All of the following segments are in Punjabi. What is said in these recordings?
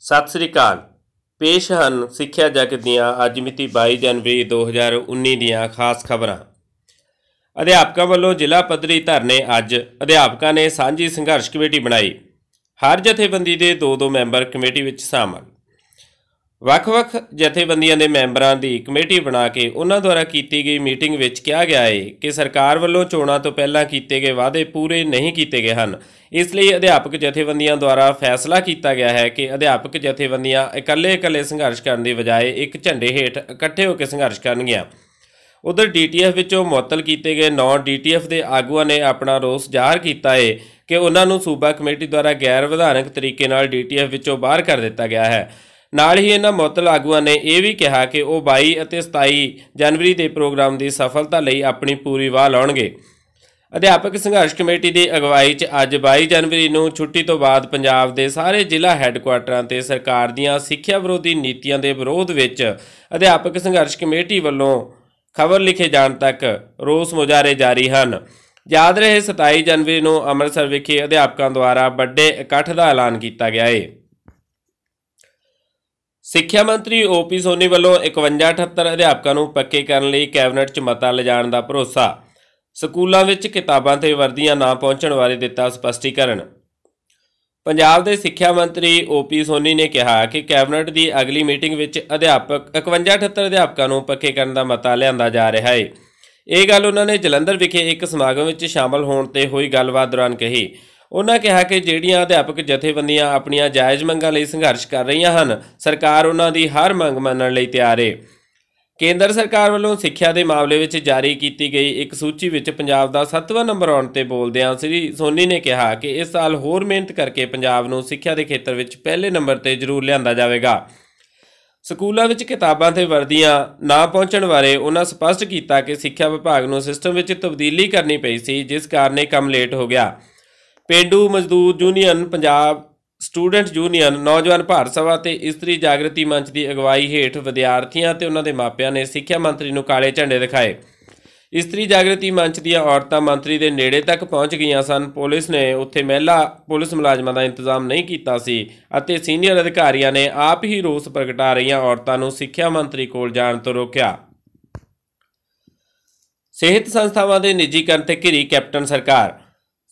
ਸਤਿ ਸ੍ਰੀ ਅਕਾਲ। ਪੇਸ਼ ਹਨ ਸਿੱਖਿਆ ਜਗਤ ਦੀਆਂ ਅੱਜ ਮਿਤੀ 22 ਜਨਵਰੀ 2019 ਦੀਆਂ ਖਾਸ ਖਬਰਾਂ। ਅਧਿਆਪਕਾਂ ਵੱਲੋਂ ਜ਼ਿਲ੍ਹਾ ਪੱਧਰੀ ਧਰਨੇ ਅੱਜ ਅਧਿਆਪਕਾਂ ਨੇ ਸਾਂਝੀ ਸੰਘਰਸ਼ ਕਮੇਟੀ ਬਣਾਈ। ਹਰ ਜਥੇਬੰਦੀ ਦੇ ਦੋ ਦੋ ਮੈਂਬਰ ਕਮੇਟੀ ਵਿੱਚ ਸ਼ਾਮਲ। ਵੱਖ-ਵੱਖ ਜਥੇਬੰਦੀਆਂ ਦੇ ਮੈਂਬਰਾਂ ਦੀ ਕਮੇਟੀ ਬਣਾ ਕੇ ਉਹਨਾਂ ਦੁਆਰਾ ਕੀਤੀ ਗਈ ਮੀਟਿੰਗ ਵਿੱਚ ਕਿਹਾ ਗਿਆ ਹੈ ਕਿ ਸਰਕਾਰ ਵੱਲੋਂ ਚੋਣਾਂ ਤੋਂ ਪਹਿਲਾਂ ਕੀਤੇ ਗਏ ਵਾਅਦੇ ਪੂਰੇ ਨਹੀਂ ਕੀਤੇ ਗਏ ਹਨ। ਇਸ ਲਈ ਅਧਿਆਪਕ ਜਥੇਬੰਦੀਆਂ ਦੁਆਰਾ ਫੈਸਲਾ ਕੀਤਾ ਗਿਆ ਹੈ ਕਿ ਅਧਿਆਪਕ ਜਥੇਬੰਦੀਆਂ ਇਕੱਲੇ-ਇਕੱਲੇ ਸੰਘਰਸ਼ ਕਰਨ ਦੀ ਬਜਾਏ ਇੱਕ ਝੰਡੇ ਹੇਠ ਇਕੱਠੇ ਹੋ ਕੇ ਸੰਘਰਸ਼ ਕਰਨਗੀਆਂ। ਉਧਰ ਡੀਟੀਐਫ ਵਿੱਚੋਂ ਮੁਅੱਤਲ ਕੀਤੇ ਗਏ 9 ਡੀਟੀਐਫ ਦੇ ਆਗੂਆਂ ਨੇ ਆਪਣਾ ਰੋਸ ਜ਼ਾਹਰ ਕੀਤਾ ਹੈ ਕਿ ਉਹਨਾਂ ਨੂੰ ਸੂਬਾ ਕਮੇਟੀ ਦੁਆਰਾ ਗੈਰ ਵਿਧਾਨਕ ਤਰੀਕੇ ਨਾਲ ਡੀਟੀਐਫ ਵਿੱਚੋਂ ਬਾਹਰ ਕਰ ਦਿੱਤਾ ਗਿਆ ਹੈ। ਨਾਲ ਹੀ ਇਹਨਾਂ ਮੁਅੱਤਲ ਆਗੂਆਂ ਨੇ ਇਹ ਵੀ ਕਿਹਾ ਕਿ ਉਹ 22 ਅਤੇ 27 ਜਨਵਰੀ ਦੇ ਪ੍ਰੋਗਰਾਮ ਦੀ ਸਫਲਤਾ ਲਈ ਆਪਣੀ ਪੂਰੀ ਵਾਹ ਲਾਉਣਗੇ। ਅਧਿਆਪਕ ਸੰਘਰਸ਼ ਕਮੇਟੀ ਦੀ ਅਗਵਾਈ 'ਚ ਅੱਜ 22 ਜਨਵਰੀ ਨੂੰ ਛੁੱਟੀ ਤੋਂ ਬਾਅਦ ਪੰਜਾਬ ਦੇ ਸਾਰੇ ਜ਼ਿਲ੍ਹਾ ਹੈੱਡਕੁਆਟਰਾਂ ਤੇ ਸਰਕਾਰ ਦੀਆਂ ਸਿੱਖਿਆ ਵਿਰੋਧੀ ਨੀਤੀਆਂ ਦੇ ਵਿਰੋਧ ਵਿੱਚ ਅਧਿਆਪਕ ਸੰਘਰਸ਼ ਕਮੇਟੀ ਵੱਲੋਂ ਖਬਰ ਲਿਖੇ ਜਾਣ ਤੱਕ ਰੋਸ ਮੁਜ਼ਾਹਰੇ ਜਾਰੀ ਹਨ। ਯਾਦ ਰਹੇ 27 ਜਨਵਰੀ ਨੂੰ ਅੰਮ੍ਰਿਤਸਰ ਵਿਖੇ ਅਧਿਆਪਕਾਂ ਦੁਆਰਾ ਵੱਡੇ ਇਕੱਠ ਦਾ ਐਲਾਨ ਕੀਤਾ ਗਿਆ ਹੈ ਸਿੱਖਿਆ ਮੰਤਰੀ ਓਪੀ ਸੋਨੀ ਵੱਲੋਂ 5178 ਅਧਿਆਪਕਾਂ ਨੂੰ ਪੱਕੇ ਕਰਨ ਲਈ ਕੈਬਨਿਟ 'ਚ ਮਤਾ ਲਿਜਾਣ ਦਾ ਭਰੋਸਾ। ਸਕੂਲਾਂ ਵਿੱਚ ਕਿਤਾਬਾਂ ਤੇ ਵਰਦੀਆਂ ਨਾ ਪਹੁੰਚਣ ਬਾਰੇ ਦਿੱਤਾ ਸਪਸ਼ਟੀਕਰਨ। ਪੰਜਾਬ ਦੇ ਸਿੱਖਿਆ ਮੰਤਰੀ ਓਪੀ ਸੋਨੀ ਨੇ ਕਿਹਾ ਕਿ ਕੈਬਨਿਟ ਦੀ ਅਗਲੀ ਮੀਟਿੰਗ ਵਿੱਚ ਅਧਿਆਪਕ 5178 ਅਧਿਆਪਕਾਂ ਨੂੰ ਪੱਕੇ ਕਰਨ ਦਾ ਮਤਾ ਲਿਆਂਦਾ ਜਾ ਰਿਹਾ ਹੈ ਇਹ ਗੱਲ ਉਹਨਾਂ ਨੇ ਜਲੰਧਰ ਵਿਖੇ ਇੱਕ ਸਮਾਗਮ ਵਿੱਚ ਸ਼ਾਮਲ ਹੋਣ ਤੇ ਹੋਈ ਗੱਲਬਾਤ ਦੌਰਾਨ ਕਹੀ। ਉਹਨਾਂ ਕਿਹਾ ਕਿ ਜਿਹੜੀਆਂ ਅਧਿਆਪਕ ਜਥੇਬੰਦੀਆਂ ਆਪਣੀਆਂ ਜਾਇਜ਼ ਮੰਗਾਂ ਲਈ ਸੰਘਰਸ਼ ਕਰ ਰਹੀਆਂ ਹਨ, ਸਰਕਾਰ ਉਹਨਾਂ ਦੀ ਹਰ ਮੰਗ ਮੰਨਣ ਲਈ ਤਿਆਰ ਹੈ ਕੇਂਦਰ ਸਰਕਾਰ ਵੱਲੋਂ ਸਿੱਖਿਆ ਦੇ ਮਾਮਲੇ ਵਿੱਚ ਜਾਰੀ ਕੀਤੀ ਗਈ ਇੱਕ ਸੂਚੀ ਵਿੱਚ ਪੰਜਾਬ ਦਾ 7ਵਾਂ ਨੰਬਰ ਆਉਣ ਤੇ ਬੋਲਦਿਆਂ ਸ੍ਰੀ ਸੋਨੀ ਨੇ ਕਿਹਾ ਕਿ ਇਸ ਸਾਲ ਹੋਰ ਮਿਹਨਤ ਕਰਕੇ ਪੰਜਾਬ ਨੂੰ ਸਿੱਖਿਆ ਦੇ ਖੇਤਰ ਵਿੱਚ ਪਹਿਲੇ ਨੰਬਰ ਤੇ ਜ਼ਰੂਰ ਲਿਆਂਦਾ ਜਾਵੇਗਾ। ਸਕੂਲਾਂ ਵਿੱਚ ਕਿਤਾਬਾਂ ਤੇ ਵਰਦੀਆਂ ਨਾ ਪਹੁੰਚਣ ਬਾਰੇ ਉਹਨਾਂ ਸਪਸ਼ਟ ਕੀਤਾ ਕਿ ਸਿੱਖਿਆ ਵਿਭਾਗ ਨੂੰ ਸਿਸਟਮ ਵਿੱਚ ਤਬਦੀਲੀ ਕਰਨੀ ਪਈ ਸੀ, ਜਿਸ ਕਾਰਨ ਇਹ ਕੰਮ ਲੇਟ ਹੋ ਗਿਆ। ਪੇਂਡੂ ਮਜ਼ਦੂਰ ਯੂਨੀਅਨ, ਪੰਜਾਬ ਸਟੂਡੈਂਟ ਯੂਨੀਅਨ, ਨੌਜਵਾਨ ਭਾਰਤ ਸਭਾ ਤੇ ਇਸਤਰੀ ਜਾਗਰਤੀ ਮੰਚ ਦੀ ਅਗਵਾਈ ਹੇਠ ਵਿਦਿਆਰਥੀਆਂ ਤੇ ਉਹਨਾਂ ਦੇ ਮਾਪਿਆਂ ਨੇ ਸਿੱਖਿਆ ਮੰਤਰੀ ਨੂੰ ਕਾਲੇ ਝੰਡੇ ਦਿਖਾਏ। ਇਸਤਰੀ ਜਾਗਰਤੀ ਮੰਚ ਦੀਆਂ ਔਰਤਾਂ ਮੰਤਰੀ ਦੇ ਨੇੜੇ ਤੱਕ ਪਹੁੰਚ ਗਈਆਂ ਸਨ। ਪੁਲਿਸ ਨੇ ਉੱਥੇ ਮਹਿਲਾ ਪੁਲਿਸ ਮੁਲਾਜ਼ਮਾਂ ਦਾ ਇੰਤਜ਼ਾਮ ਨਹੀਂ ਕੀਤਾ ਸੀ ਅਤੇ ਸੀਨੀਅਰ ਅਧਿਕਾਰੀਆਂ ਨੇ ਆਪ ਹੀ ਰੋਸ ਪ੍ਰਗਟਾ ਰਹੀਆਂ ਔਰਤਾਂ ਨੂੰ ਸਿੱਖਿਆ ਮੰਤਰੀ ਕੋਲ ਜਾਣ ਤੋਂ ਰੋਕਿਆ। ਸਿਹਤ ਸੰਸਥਾਵਾਂ ਦੇ ਨਿੱਜੀਕਰਨ ਤੇ ਘਿਰੀ ਕੈਪਟਨ ਸਰਕਾਰ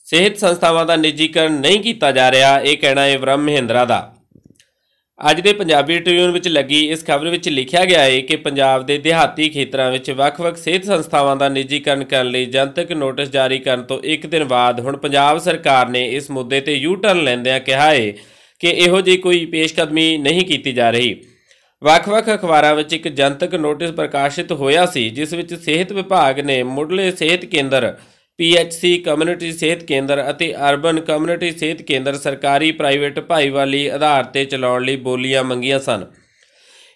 ਸਿਹਤ ਸੰਸਥਾਵਾਂ ਦਾ ਨਿੱਜੀਕਰਨ ਨਹੀਂ ਕੀਤਾ ਜਾ ਰਿਹਾ, ਇਹ ਕਹਿਣਾ ਹੈ ਬ੍ਰਹਮ ਮਹਿੰਦਰਾ ਦਾ। ਅੱਜ ਦੇ ਪੰਜਾਬੀ ਟ੍ਰਿਬਿਊਨ ਵਿੱਚ ਲੱਗੀ ਇਸ ਖਬਰ ਵਿੱਚ ਲਿਖਿਆ ਗਿਆ ਹੈ ਕਿ ਪੰਜਾਬ ਦੇ ਦਿਹਾਤੀ ਖੇਤਰਾਂ ਵਿੱਚ ਵੱਖ-ਵੱਖ ਸਿਹਤ ਸੰਸਥਾਵਾਂ ਦਾ ਨਿੱਜੀਕਰਨ ਕਰਨ ਲਈ ਜਨਤਕ ਨੋਟਿਸ ਜਾਰੀ ਕਰਨ ਤੋਂ ਇੱਕ ਦਿਨ ਬਾਅਦ ਹੁਣ ਪੰਜਾਬ ਸਰਕਾਰ ਨੇ ਇਸ ਮੁੱਦੇ ਤੇ ਯੂ ਟਰਨ ਲੈਂਦਿਆਂ ਕਿਹਾ ਹੈ ਕਿ ਇਹੋ ਜਿਹੀ ਕੋਈ ਪੇਸ਼ਕਦਮੀ ਨਹੀਂ ਕੀਤੀ ਜਾ ਰਹੀ। ਵੱਖ-ਵੱਖ ਅਖਬਾਰਾਂ ਵਿੱਚ ਇੱਕ ਜਨਤਕ ਨੋਟਿਸ ਪ੍ਰਕਾਸ਼ਿਤ ਹੋਇਆ ਸੀ, ਜਿਸ ਵਿੱਚ ਸਿਹਤ ਵਿਭਾਗ ਨੇ ਮੁੱਢਲੇ ਸਿਹਤ ਕੇਂਦਰ ਪੀਐਚਸੀ ਕਮਿਊਨਿਟੀ ਸਿਹਤ ਕੇਂਦਰ ਅਤੇ ਅਰਬਨ ਕਮਿਊਨਿਟੀ ਸਿਹਤ ਕੇਂਦਰ ਸਰਕਾਰੀ ਪ੍ਰਾਈਵੇਟ ਭਾਈਵਾਲੀ ਆਧਾਰ ਤੇ ਚਲਾਉਣ ਲਈ ਬੋਲੀਆਂ ਮੰਗੀਆਂ ਸਨ।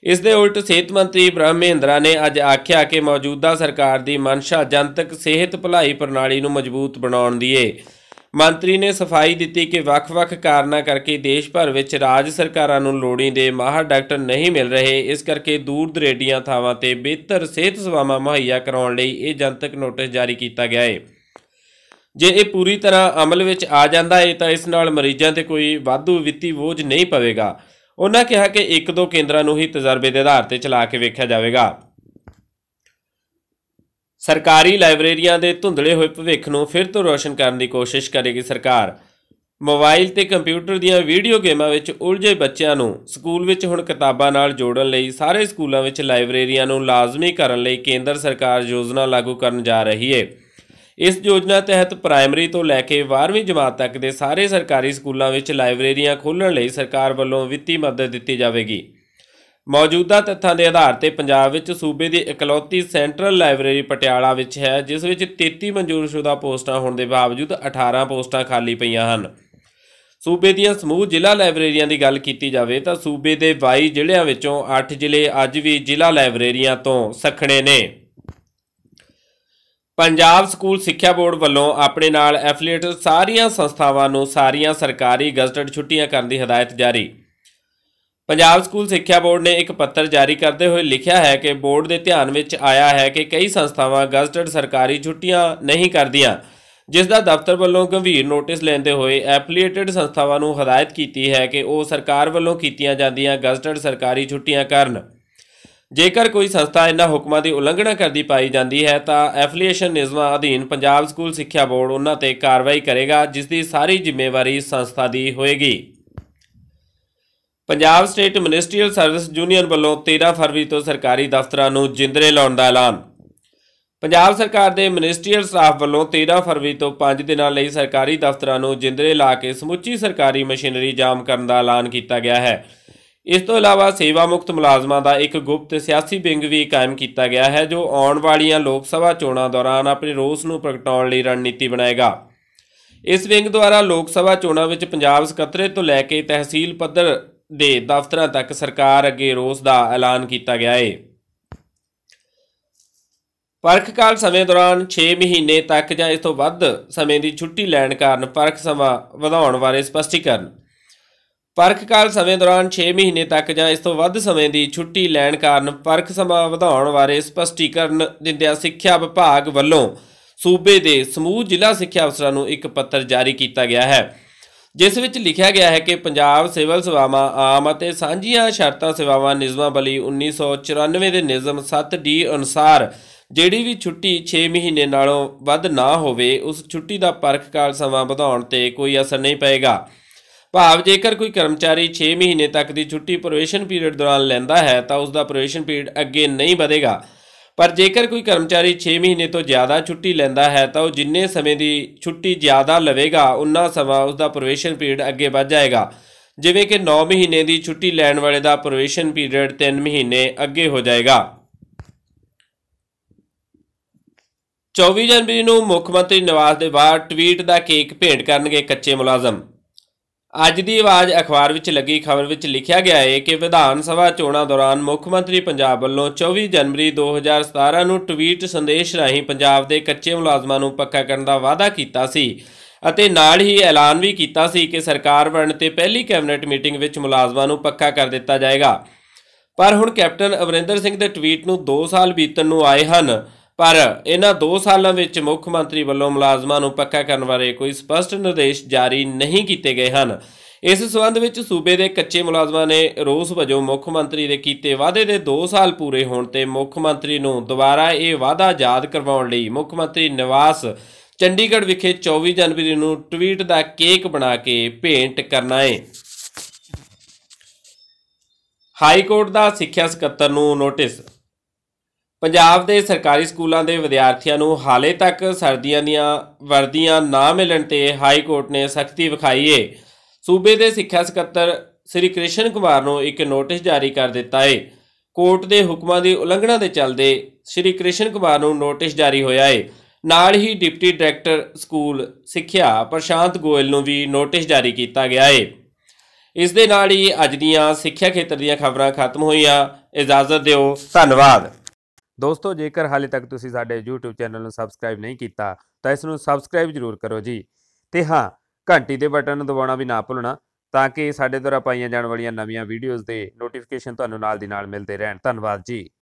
ਇਸ ਦੇ ਉਲਟ ਸਿਹਤ ਮੰਤਰੀ ਬ੍ਰਹਮ ਮਹਿੰਦਰਾ ਨੇ ਅੱਜ ਆਖਿਆ ਕਿ ਮੌਜੂਦਾ ਸਰਕਾਰ ਦੀ ਮਨਸ਼ਾ ਜਨਤਕ ਸਿਹਤ ਭਲਾਈ ਪ੍ਰਣਾਲੀ ਨੂੰ ਮਜ਼ਬੂਤ ਬਣਾਉਣ ਦੀ ਏ। ਮੰਤਰੀ ਨੇ ਸਫ਼ਾਈ ਦਿੱਤੀ ਕਿ ਵੱਖ-ਵੱਖ ਕਾਰਨਾਂ ਕਰਕੇ ਦੇਸ਼ ਭਰ ਵਿੱਚ ਰਾਜ ਸਰਕਾਰਾਂ ਨੂੰ ਲੋੜੀਂਦੇ ਮਾਹਰ ਡਾਕਟਰ ਨਹੀਂ ਮਿਲ ਰਹੇ। ਇਸ ਕਰਕੇ ਦੂਰ ਦਰੇਡੀਆਂ ਥਾਵਾਂ ਤੇ ਬਿਹਤਰ ਸਿਹਤ ਸੇਵਾਵਾਂ ਮੁਹੱਈਆ ਕਰਾਉਣ ਲਈ ਇਹ ਜਨਤਕ ਨੋਟਿਸ ਜਾਰੀ ਕੀਤਾ ਗਿਆ ਹੈ ਜੇ ਇਹ ਪੂਰੀ ਤਰ੍ਹਾਂ ਅਮਲ ਵਿੱਚ ਆ ਜਾਂਦਾ ਹੈ ਤਾਂ ਇਸ ਨਾਲ ਮਰੀਜ਼ਾਂ ਤੇ ਕੋਈ ਵਾਧੂ ਵਿੱਤੀ ਬੋਝ ਨਹੀਂ ਪਵੇਗਾ। ਉਹਨਾਂ ਕਿਹਾ ਕਿ ਇੱਕ ਦੋ ਕੇਂਦਰਾਂ ਨੂੰ ਹੀ ਤਜਰਬੇ ਦੇ ਆਧਾਰ ਤੇ ਚਲਾ ਕੇ ਵੇਖਿਆ ਜਾਵੇਗਾ। ਸਰਕਾਰੀ ਲਾਇਬ੍ਰੇਰੀਆਂ ਦੇ ਧੁੰਦਲੇ ਹੋਏ ਭਵਿੱਖ ਨੂੰ ਫਿਰ ਤੋਂ ਰੋਸ਼ਨ ਕਰਨ ਦੀ ਕੋਸ਼ਿਸ਼ ਕਰੇਗੀ ਸਰਕਾਰ। ਮੋਬਾਈਲ ਤੇ ਕੰਪਿਊਟਰ ਦੀਆਂ ਵੀਡੀਓ ਗੇਮਾਂ ਵਿੱਚ ਉਲਝੇ ਬੱਚਿਆਂ ਨੂੰ ਸਕੂਲ ਵਿੱਚ ਹੁਣ ਕਿਤਾਬਾਂ ਨਾਲ ਜੋੜਨ ਲਈ ਸਾਰੇ ਸਕੂਲਾਂ ਵਿੱਚ ਲਾਇਬ੍ਰੇਰੀਆਂ ਨੂੰ ਲਾਜ਼ਮੀ ਕਰਨ ਲਈ ਕੇਂਦਰ ਸਰਕਾਰ ਯੋਜਨਾ ਲਾਗੂ ਕਰਨ ਜਾ ਰਹੀ ਹੈ ਇਸ ਯੋਜਨਾ ਤਹਿਤ ਪ੍ਰਾਇਮਰੀ ਤੋਂ ਲੈ ਕੇ 12ਵੀਂ ਜਮਾਤ ਤੱਕ ਦੇ ਸਾਰੇ ਸਰਕਾਰੀ ਸਕੂਲਾਂ ਵਿੱਚ ਲਾਇਬ੍ਰੇਰੀਆਂ ਖੋਲ੍ਹਣ ਲਈ ਸਰਕਾਰ ਵੱਲੋਂ ਵਿੱਤੀ ਮਦਦ ਦਿੱਤੀ ਜਾਵੇਗੀ। ਮੌਜੂਦਾ ਤੱਥਾਂ ਦੇ ਆਧਾਰ ਤੇ ਪੰਜਾਬ ਵਿੱਚ ਸੂਬੇ ਦੀ ਇਕਲੌਤੀ ਸੈਂਟਰਲ ਲਾਇਬ੍ਰੇਰੀ ਪਟਿਆਲਾ ਵਿੱਚ ਹੈ, ਜਿਸ ਵਿੱਚ 33 ਮਨਜ਼ੂਰਸ਼ੁਦਾ ਪੋਸਟਾਂ ਹੋਣ ਦੇ ਬਾਵਜੂਦ 18 ਪੋਸਟਾਂ ਖਾਲੀ ਪਈਆਂ ਹਨ। ਸੂਬੇ ਦੀਆਂ ਸਮੂਹ ਜ਼ਿਲ੍ਹਾ ਲਾਇਬ੍ਰੇਰੀਆਂ ਦੀ ਗੱਲ ਕੀਤੀ ਜਾਵੇ ਤਾਂ ਸੂਬੇ ਦੇ 22 ਜ਼ਿਲ੍ਹਿਆਂ ਵਿੱਚੋਂ 8 ਜ਼ਿਲ੍ਹੇ ਅੱਜ ਵੀ ਜ਼ਿਲ੍ਹਾ ਲਾਇਬ੍ਰੇਰੀਆਂ ਤੋਂ ਸਖਣੇ ਨੇ। ਪੰਜਾਬ ਸਕੂਲ ਸਿੱਖਿਆ ਬੋਰਡ ਵੱਲੋਂ ਆਪਣੇ ਨਾਲ ਐਫੀਲੀਏਟਡ ਸਾਰੀਆਂ ਸੰਸਥਾਵਾਂ ਨੂੰ ਸਾਰੀਆਂ ਸਰਕਾਰੀ ਗਜ਼ਟਡ ਛੁੱਟੀਆਂ ਕਰਨ ਦੀ ਹਦਾਇਤ ਜਾਰੀ। ਪੰਜਾਬ ਸਕੂਲ ਸਿੱਖਿਆ ਬੋਰਡ ਨੇ ਇੱਕ ਪੱਤਰ ਜਾਰੀ ਕਰਦੇ ਹੋਏ ਲਿਖਿਆ ਹੈ ਕਿ ਬੋਰਡ ਦੇ ਧਿਆਨ ਵਿੱਚ ਆਇਆ ਹੈ ਕਿ ਕਈ ਸੰਸਥਾਵਾਂ ਗਜ਼ਟਡ ਸਰਕਾਰੀ ਛੁੱਟੀਆਂ ਨਹੀਂ ਕਰਦੀਆਂ, ਜਿਸ ਦਾ ਦਫ਼ਤਰ ਵੱਲੋਂ ਗੰਭੀਰ ਨੋਟਿਸ ਲੈਂਦੇ ਹੋਏ ਐਫੀਲੀਏਟਡ ਸੰਸਥਾਵਾਂ ਨੂੰ ਹਦਾਇਤ ਕੀਤੀ ਹੈ ਕਿ ਉਹ ਸਰਕਾਰ ਵੱਲੋਂ ਕੀਤੀਆਂ ਜਾਂਦੀਆਂ ਗਜ਼ਟਡ ਸਰਕਾਰੀ ਛੁੱਟੀਆਂ ਕਰਨ। ਜੇਕਰ ਕੋਈ ਸੰਸਥਾ ਇਹਨਾਂ ਹੁਕਮਾਂ ਦੀ ਉਲੰਘਣਾ ਕਰਦੀ ਪਾਈ ਜਾਂਦੀ ਹੈ, ਤਾਂ ਐਫੀਲੀਏਸ਼ਨ ਨਿਯਮਾਂ ਅਧੀਨ ਪੰਜਾਬ ਸਕੂਲ ਸਿੱਖਿਆ ਬੋਰਡ ਉਹਨਾਂ ਤੇ ਕਾਰਵਾਈ ਕਰੇਗਾ ਜਿਸ ਦੀ ਸਾਰੀ ਜ਼ਿੰਮੇਵਾਰੀ ਸੰਸਥਾ ਦੀ ਹੋਏਗੀ। Punjab state ministerial service union ਵੱਲੋਂ 13 ਫਰਵਰੀ ਤੋਂ ਸਰਕਾਰੀ ਦਫ਼ਤਰਾਂ ਨੂੰ ਜਿੰਦਰੇ ਲਾਉਣ ਦਾ ਐਲਾਨ। ਪੰਜਾਬ ਸਰਕਾਰ ਦੇ ਮਿਨਿਸਟਰੀਅਲ ਸਟਾਫ ਵੱਲੋਂ 13 ਫਰਵਰੀ ਤੋਂ 5 ਦਿਨਾਂ ਲਈ ਸਰਕਾਰੀ ਦਫ਼ਤਰਾਂ ਨੂੰ ਜਿੰਦਰੇ ਲਾ ਕੇ ਸਮੁੱਚੀ ਸਰਕਾਰੀ ਮਸ਼ੀਨਰੀ ਜਾਮ ਕਰਨ ਦਾ ਐਲਾਨ ਕੀਤਾ ਗਿਆ ਹੈ। ਇਸ ਤੋਂ ਇਲਾਵਾ ਸੇਵਾ ਮੁਕਤ ਮੁਲਾਜ਼ਮਾਂ ਦਾ ਇੱਕ ਗੁਪਤ ਸਿਆਸੀ ਵਿੰਗ ਵੀ ਕਾਇਮ ਕੀਤਾ ਗਿਆ ਹੈ, ਜੋ ਆਉਣ ਵਾਲੀਆਂ ਲੋਕ ਸਭਾ ਚੋਣਾਂ ਦੌਰਾਨ ਆਪਣੇ ਰੋਸ ਨੂੰ ਪ੍ਰਗਟਾਉਣ ਲਈ ਰਣਨੀਤੀ ਬਣਾਏਗਾ। ਇਸ ਵਿੰਗ ਦੁਆਰਾ ਲੋਕ ਸਭਾ ਚੋਣਾਂ ਵਿੱਚ ਪੰਜਾਬ ਸਕੱਤਰੇ ਤੋਂ ਲੈ ਕੇ ਤਹਿਸੀਲ ਪੱਧਰ ਦੇ ਦਫ਼ਤਰਾਂ ਤੱਕ ਸਰਕਾਰ ਅੱਗੇ ਰੋਸ ਦਾ ਐਲਾਨ ਕੀਤਾ ਗਿਆ ਹੈ ਪਰਖਕਾਲ ਸਮੇਂ ਦੌਰਾਨ 6 ਮਹੀਨੇ ਤੱਕ ਜਾਂ ਇਸ ਤੋਂ ਵੱਧ ਸਮੇਂ ਦੀ ਛੁੱਟੀ ਲੈਣ ਕਾਰਨ ਪਰਖ ਸਮਾਂ ਵਧਾਉਣ ਬਾਰੇ ਸਪਸ਼ਟੀਕਰਨ ਪਰਖਕਾਲ ਸਮੇਂ ਦੌਰਾਨ 6 ਮਹੀਨੇ ਤੱਕ ਜਾਂ ਇਸ ਤੋਂ ਵੱਧ ਸਮੇਂ ਦੀ ਛੁੱਟੀ ਲੈਣ ਕਾਰਨ ਪਰਖ ਸਮਾਂ ਵਧਾਉਣ ਬਾਰੇ ਸਪਸ਼ਟੀਕਰਨ ਦਿੰਦਿਆਂ ਸਿੱਖਿਆ ਵਿਭਾਗ ਵੱਲੋਂ ਸੂਬੇ ਦੇ ਸਮੂਹ ਜ਼ਿਲ੍ਹਾ ਸਿੱਖਿਆ ਅਫਸਰਾਂ ਨੂੰ ਇੱਕ ਪੱਤਰ ਜਾਰੀ ਕੀਤਾ ਗਿਆ ਹੈ, ਜਿਸ ਵਿੱਚ ਲਿਖਿਆ ਗਿਆ ਹੈ ਕਿ ਪੰਜਾਬ ਸਿਵਲ ਸੇਵਾਵਾਂ ਆਮ ਅਤੇ ਸਾਂਝੀਆਂ ਸ਼ਰਤਾਂ ਸੇਵਾਵਾਂ ਨਿਯਮਾਵਲੀ 1994 ਦੇ ਨਿਯਮ 7D ਅਨੁਸਾਰ ਜਿਹੜੀ ਵੀ ਛੁੱਟੀ 6 ਮਹੀਨੇ ਨਾਲੋਂ ਵੱਧ ਨਾ ਹੋਵੇ, ਉਸ ਛੁੱਟੀ ਦਾ ਪਰਖਕਾਲ ਸਮਾਂ ਵਧਾਉਣ ਤੇ ਕੋਈ ਅਸਰ ਨਹੀਂ ਪਏਗਾ। ਭਾਵ ਜੇਕਰ ਕੋਈ ਕਰਮਚਾਰੀ 6 ਮਹੀਨੇ ਤੱਕ ਦੀ ਛੁੱਟੀ ਪ੍ਰੋਵੇਸ਼ਨ ਪੀਰੀਅਡ ਦੌਰਾਨ ਲੈਂਦਾ ਹੈ, ਤਾਂ ਉਸ ਦਾ ਪ੍ਰੋਵੇਸ਼ਨ ਪੀਰੀਅਡ ਅੱਗੇ ਨਹੀਂ ਵਧੇਗਾ। ਪਰ ਜੇਕਰ ਕੋਈ ਕਰਮਚਾਰੀ 6 ਮਹੀਨੇ ਤੋਂ ਜ਼ਿਆਦਾ ਛੁੱਟੀ ਲੈਂਦਾ ਹੈ, ਤਾਂ ਉਹ ਜਿੰਨੇ ਸਮੇਂ ਦੀ ਛੁੱਟੀ ਜ਼ਿਆਦਾ ਲਵੇਗਾ, ਉਨਾ ਸਮਾਂ ਉਸ ਦਾ ਪ੍ਰੋਵੇਸ਼ਨ ਪੀਰੀਅਡ ਅੱਗੇ ਵੱਧ ਜਾਏਗਾ। ਜਿਵੇਂ ਕਿ 9 ਮਹੀਨੇ ਦੀ ਛੁੱਟੀ ਲੈਣ ਵਾਲੇ ਦਾ ਪ੍ਰੋਵੇਸ਼ਨ ਪੀਰੀਅਡ 3 ਮਹੀਨੇ ਅੱਗੇ ਹੋ ਜਾਏਗਾ। 24 ਜਨਵਰੀ ਨੂੰ ਮੁੱਖ ਮੰਤਰੀ ਨਿਵਾਸ ਦੇ ਬਾਹਰ ਟਵੀਟ ਦਾ ਕੇਕ ਭੇਂਟ ਕਰਨਗੇ ਕੱਚੇ ਮੁਲਾਜ਼ਮ। ਅੱਜ ਦੀ ਆਵਾਜ਼ ਅਖਬਾਰ ਵਿੱਚ ਲੱਗੀ, ਖਬਰ ਵਿੱਚ ਲਿਖਿਆ ਗਿਆ ਹੈ ਕਿ ਵਿਧਾਨ ਸਭਾ ਚੋਣਾਂ ਦੌਰਾਨ ਮੁੱਖ ਮੰਤਰੀ ਪੰਜਾਬ ਵੱਲੋਂ 24 ਜਨਵਰੀ 2017 ਨੂੰ ਟਵੀਟ ਸੰਦੇਸ਼ ਰਾਹੀਂ ਪੰਜਾਬ ਦੇ ਕੱਚੇ ਮੁਲਾਜ਼ਮਾਂ ਨੂੰ ਪੱਕਾ ਕਰਨ ਦਾ ਵਾਅਦਾ ਕੀਤਾ ਸੀ ਅਤੇ ਨਾਲ ਹੀ ਐਲਾਨ ਵੀ ਕੀਤਾ ਸੀ ਕਿ ਸਰਕਾਰ ਬਣਨ ਤੇ ਪਹਿਲੀ ਕੈਬਨਿਟ ਮੀਟਿੰਗ ਵਿੱਚ ਮੁਲਾਜ਼ਮਾਂ ਨੂੰ ਪੱਕਾ ਕਰ ਦਿੱਤਾ ਜਾਏਗਾ। ਪਰ ਹੁਣ ਕੈਪਟਨ ਅਮਰਿੰਦਰ ਸਿੰਘ ਦੇ ਟਵੀਟ ਨੂੰ 2 ਸਾਲ ਬੀਤਣ ਨੂੰ ਆਏ ਹਨ। ਪਰ ਇਹਨਾਂ 2 ਸਾਲਾਂ ਵਿੱਚ ਮੁੱਖ ਮੰਤਰੀ ਵੱਲੋਂ ਮੁਲਾਜ਼ਮਾਂ ਨੂੰ ਪੱਕਾ ਕਰਨ ਬਾਰੇ ਕੋਈ ਸਪਸ਼ਟ ਨਿਰਦੇਸ਼ ਜਾਰੀ ਨਹੀਂ ਕੀਤੇ ਗਏ ਹਨ। ਇਸ ਸਬੰਧ ਵਿੱਚ ਸੂਬੇ ਦੇ ਕੱਚੇ ਮੁਲਾਜ਼ਮਾਂ ਨੇ ਰੋਸ ਵਜੋਂ ਮੁੱਖ ਮੰਤਰੀ ਦੇ ਕੀਤੇ ਵਾਅਦੇ ਦੇ 2 ਸਾਲ ਪੂਰੇ ਹੋਣ ਤੇ ਮੁੱਖ ਮੰਤਰੀ ਨੂੰ ਦੁਬਾਰਾ ਇਹ ਵਾਅਦਾ ਯਾਦ ਕਰਵਾਉਣ ਲਈ ਮੁੱਖ ਮੰਤਰੀ ਨਿਵਾਸ ਚੰਡੀਗੜ੍ਹ ਵਿਖੇ 24 ਜਨਵਰੀ ਨੂੰ ਟਵੀਟ ਦਾ ਕੇਕ ਬਣਾ ਕੇ ਭੇਂਟ ਕਰਨਾ ਹੈ ਹਾਈ ਕੋਰਟ ਦਾ ਸਿੱਖਿਆ ਸਕੱਤਰ ਨੂੰ ਨੋਟਿਸ ਪੰਜਾਬ ਦੇ ਸਰਕਾਰੀ ਸਕੂਲਾਂ ਦੇ ਵਿਦਿਆਰਥੀਆਂ ਨੂੰ ਹਾਲੇ ਤੱਕ ਸਰਦੀਆਂ ਦੀਆਂ ਵਰਦੀਆਂ ਨਾ ਮਿਲਣ ਤੇ ਹਾਈ ਕੋਰਟ ਨੇ ਸਖਤੀ ਵਿਖਾਈ ਏ। ਸੂਬੇ ਦੇ ਸਿੱਖਿਆ ਸਕੱਤਰ ਸ੍ਰੀ ਕ੍ਰਿਸ਼ਨ ਕੁਮਾਰ ਨੂੰ ਇੱਕ ਨੋਟਿਸ ਜਾਰੀ ਕਰ ਦਿੱਤਾ ਏ। ਕੋਰਟ ਦੇ ਹੁਕਮਾਂ ਦੀ ਉਲੰਘਣਾ ਦੇ ਚੱਲਦੇ ਸ੍ਰੀ ਕ੍ਰਿਸ਼ਨ ਕੁਮਾਰ ਨੂੰ ਨੋਟਿਸ ਜਾਰੀ ਹੋਇਆ ਏ। ਨਾਲ ਹੀ ਡਿਪਟੀ ਡਾਇਰੈਕਟਰ ਸਕੂਲ ਸਿੱਖਿਆ ਪ੍ਰਸ਼ਾਂਤ ਗੋਇਲ ਨੂੰ ਵੀ ਨੋਟਿਸ ਜਾਰੀ ਕੀਤਾ ਗਿਆ ਏ। ਇਸ ਦੇ ਨਾਲ ਹੀ ਅੱਜ ਦੀਆਂ ਸਿੱਖਿਆ ਖੇਤਰ ਦੀਆਂ ਖਬਰਾਂ ਖਤਮ ਹੋਈਆਂ। ਇਜਾਜ਼ਤ ਦਿਓ। ਧੰਨਵਾਦ। ਦੋਸਤੋ, ਜੇਕਰ ਹਾਲੇ ਤੱਕ ਤੁਸੀਂ ਸਾਡੇ YouTube ਚੈਨਲ ਨੂੰ ਸਬਸਕ੍ਰਾਈਬ ਨਹੀਂ ਕੀਤਾ, ਤਾਂ ਇਸ ਨੂੰ ਸਬਸਕ੍ਰਾਈਬ ਜ਼ਰੂਰ ਕਰੋ ਜੀ। ਤੇ ਹਾਂ, ਘੰਟੀ ਦੇ ਬਟਨ ਨੂੰ ਦਬਾਉਣਾ ਵੀ ਨਾ ਭੁੱਲਣਾ, ਤਾਂ ਕਿ ਸਾਡੇ ਦੁਆਰਾ ਪਾਈਆਂ ਜਾਣ ਵਾਲੀਆਂ ਨਵੀਆਂ ਵੀਡੀਓਜ਼ ਦੇ ਨੋਟੀਫਿਕੇਸ਼ਨ ਤੁਹਾਨੂੰ ਨਾਲ ਦੀ ਨਾਲ ਮਿਲਦੇ ਰਹਿਣ। ਧੰਨਵਾਦ ਜੀ।